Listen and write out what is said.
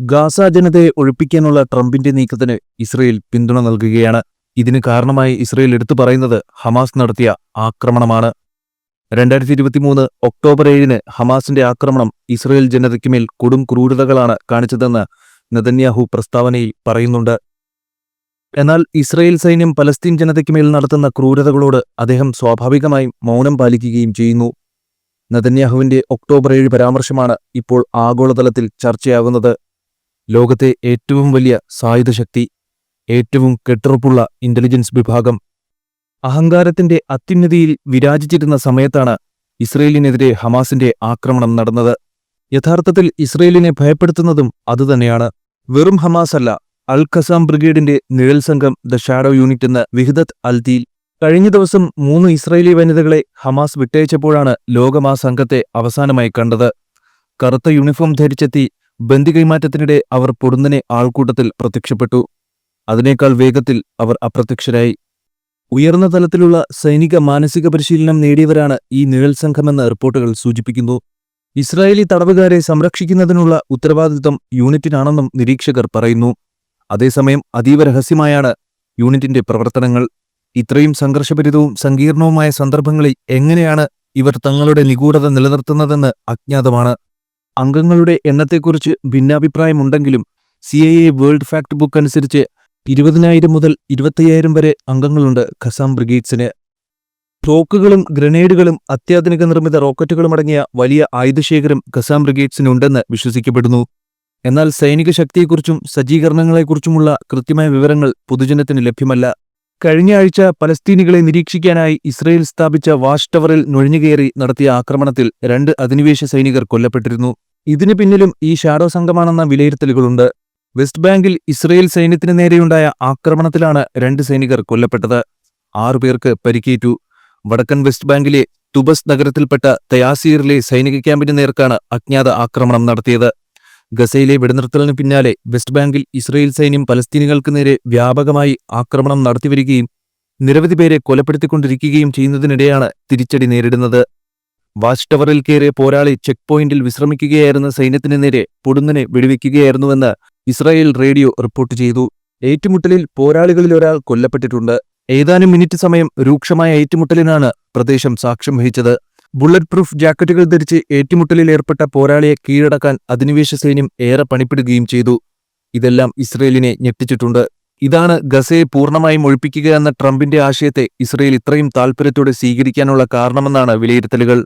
Gaza ജനതയെ ഒഴിപ്പിക്കാനുള്ള ട്രംപിന്റെ നീക്കത്തിന് ഇസ്രയേൽ പിന്തുണ നൽകുകയാണ്. ഇതിന് കാരണമായി ഇസ്രയേൽ എടുത്തു പറയുന്നത് ഹമാസ് നടത്തിയ ആക്രമണമാണ്. രണ്ടായിരത്തി ഇരുപത്തിമൂന്ന് ഒക്ടോബർ ഏഴിന് ഹമാസിന്റെ ആക്രമണം ഇസ്രയേൽ ജനതയ്ക്കുമേൽ കൊടും ക്രൂരതകളാണ് കാണിച്ചതെന്ന് നെതന്യാഹു പ്രസ്താവനയിൽ പറയുന്നുണ്ട്. എന്നാൽ ഇസ്രയേൽ സൈന്യം പലസ്തീൻ ജനതയ്ക്കുമേൽ നടത്തുന്ന ക്രൂരതകളോട് അദ്ദേഹം സ്വാഭാവികമായും മൗനം പാലിക്കുകയും ചെയ്യുന്നു. നെതന്യാഹുവിന്റെ ഒക്ടോബർ ഏഴ് പരാമർശമാണ് ഇപ്പോൾ ആഗോളതലത്തിൽ ചർച്ചയാകുന്നത് ലോകത്തെ ഏറ്റവും വലിയ സായുധ ശക്തി ഏറ്റവും കെട്ടുറപ്പുള്ള ഇന്റലിജൻസ് വിഭാഗം. അഹങ്കാരത്തിന്റെ അത്യുന്നതിയിൽ വിരാജിച്ചിരുന്ന സമയത്താണ് ഇസ്രയേലിനെതിരെ ഹമാസിന്റെ ആക്രമണം നടന്നത്. യഥാർത്ഥത്തിൽ ഇസ്രയേലിനെ ഭയപ്പെടുത്തുന്നതും അതുതന്നെയാണ്. വെറും ഹമാസ് അല്ല അൽ ഖസാം ബ്രിഗേഡിന്റെ നിഴൽ സംഘം ദ ഷാഡോ യൂണിറ്റ് എന്ന വിഹിദത്ത് അൽതീൽ കഴിഞ്ഞ ദിവസം മൂന്ന് ഇസ്രയേലി വനിതകളെ ഹമാസ് വിട്ടയച്ചപ്പോഴാണ് ലോകം ആ സംഘത്തെ അവസാനമായി കണ്ടത്. കറുത്ത യൂണിഫോം ധരിച്ചെത്തി ബന്ദി കൈമാറ്റത്തിനിടെ അവർ പൊടുന്നനെ ആൾക്കൂട്ടത്തിൽ പ്രത്യക്ഷപ്പെട്ടു. അതിനേക്കാൾ വേഗത്തിൽ അവർ അപ്രത്യക്ഷരായി. ഉയർന്ന തലത്തിലുള്ള സൈനിക മാനസിക പരിശീലനം നേടിയവരാണ് ഈ നിഴൽ സംഘമെന്ന റിപ്പോർട്ടുകൾ സൂചിപ്പിക്കുന്നു. ഇസ്രായേലി തടവുകാരെ സംരക്ഷിക്കുന്നതിനുള്ള ഉത്തരവാദിത്വം യൂണിറ്റിനാണെന്നും നിരീക്ഷകർ പറയുന്നു. അതേസമയം അതീവ രഹസ്യമായാണ് യൂണിറ്റിന്റെ പ്രവർത്തനങ്ങൾ. ഇത്രയും സംഘർഷഭരിതവും സങ്കീർണവുമായ സന്ദർഭങ്ങളിൽ എങ്ങനെയാണ് ഇവർ തങ്ങളുടെ നിഗൂഢത നിലനിർത്തുന്നതെന്ന് അജ്ഞാതമാണ്. അംഗങ്ങളുടെ എണ്ണത്തെക്കുറിച്ച് ഭിന്നാഭിപ്രായമുണ്ടെങ്കിലും C I A world factbook അനുസരിച്ച് ഇരുപതിനായിരം മുതൽ ഇരുപത്തയ്യായിരം വരെ അംഗങ്ങളുണ്ട് ഖസാം ബ്രിഗേഡ്സിന്. തോക്കുകളും ഗ്രനേഡുകളും അത്യാധുനിക നിർമ്മിത റോക്കറ്റുകളും അടങ്ങിയ വലിയ ആയുധശേഖരം ഖസാം ബ്രിഗേഡ്സിനുണ്ടെന്ന് വിശ്വസിക്കപ്പെടുന്നു. എന്നാൽ സൈനിക ശക്തിയെക്കുറിച്ചും സജ്ജീകരണങ്ങളെക്കുറിച്ചുമുള്ള കൃത്യമായ വിവരങ്ങൾ പൊതുജനത്തിന് ലഭ്യമല്ല. കഴിഞ്ഞ ആഴ്ച പലസ്തീനികളെ നിരീക്ഷിക്കാനായി ഇസ്രയേൽ സ്ഥാപിച്ച വാഷ് ടവറിൽ നുഴഞ്ഞുകയറി നടത്തിയ ആക്രമണത്തിൽ രണ്ട് അധിനിവേശ സൈനികർ കൊല്ലപ്പെട്ടിരുന്നു. ഇതിനു പിന്നിലും ഈ ഷാഡോ സംഘമാണെന്ന വിലയിരുത്തലുകളുണ്ട്. വെസ്റ്റ് ബാങ്കിൽ ഇസ്രയേൽ സൈന്യത്തിന് നേരെയുണ്ടായ ആക്രമണത്തിലാണ് രണ്ട് സൈനികർ കൊല്ലപ്പെട്ടത്. ആറുപേർക്ക് പരിക്കേറ്റു. വടക്കൻ വെസ്റ്റ് ബാങ്കിലെ തുബസ് നഗരത്തിൽപ്പെട്ട തയാസീറിലെ സൈനിക ക്യാമ്പിന് നേർക്കാണ് അജ്ഞാത ആക്രമണം നടത്തിയത്. ഗസയിലെ വെടിനിർത്തലിന് പിന്നാലെ വെസ്റ്റ് ബാങ്കിൽ ഇസ്രയേൽ സൈന്യം പലസ്തീനികൾക്ക് നേരെ വ്യാപകമായി ആക്രമണം നടത്തിവരികയും നിരവധി പേരെ കൊലപ്പെടുത്തിക്കൊണ്ടിരിക്കുകയും ചെയ്യുന്നതിനിടെയാണ് തിരിച്ചടി നേരിടുന്നത്. വാച്ച് ടവറിൽ കയറിയ പോരാളി ചെക്ക് പോയിന്റിൽ വിശ്രമിക്കുകയായിരുന്ന സൈന്യത്തിന് നേരെ പൊടുന്നനെ വെടിവെക്കുകയായിരുന്നുവെന്ന് ഇസ്രായേൽ റേഡിയോ റിപ്പോർട്ട് ചെയ്തു. ഏറ്റുമുട്ടലിൽ പോരാളികളിൽ ഒരാൾ കൊല്ലപ്പെട്ടിട്ടുണ്ട്. ഏതാനും മിനിറ്റ് സമയം രൂക്ഷമായ ഏറ്റുമുട്ടലിനാണ് പ്രദേശം സാക്ഷ്യം വഹിച്ചത്. ബുള്ളറ്റ് പ്രൂഫ് ജാക്കറ്റുകൾ ധരിച്ച് ഏറ്റുമുട്ടലിൽ ഏർപ്പെട്ട പോരാളിയെ കീഴടക്കാൻ അധിനിവേശ സൈന്യം ഏറെ പണിപ്പെടുകയും ചെയ്തു. ഇതെല്ലാം ഇസ്രയേലിനെ ഞെട്ടിച്ചിട്ടുണ്ട്. ഇതാണ് ഗസയെ പൂർണമായും ഒഴിപ്പിക്കുക എന്ന ട്രംപിന്റെ ആശയത്തെ ഇസ്രയേൽ ഇത്രയും താൽപര്യത്തോടെ സ്വീകരിക്കാനുള്ള കാരണമെന്നാണ് വിലയിരുത്തലുകൾ.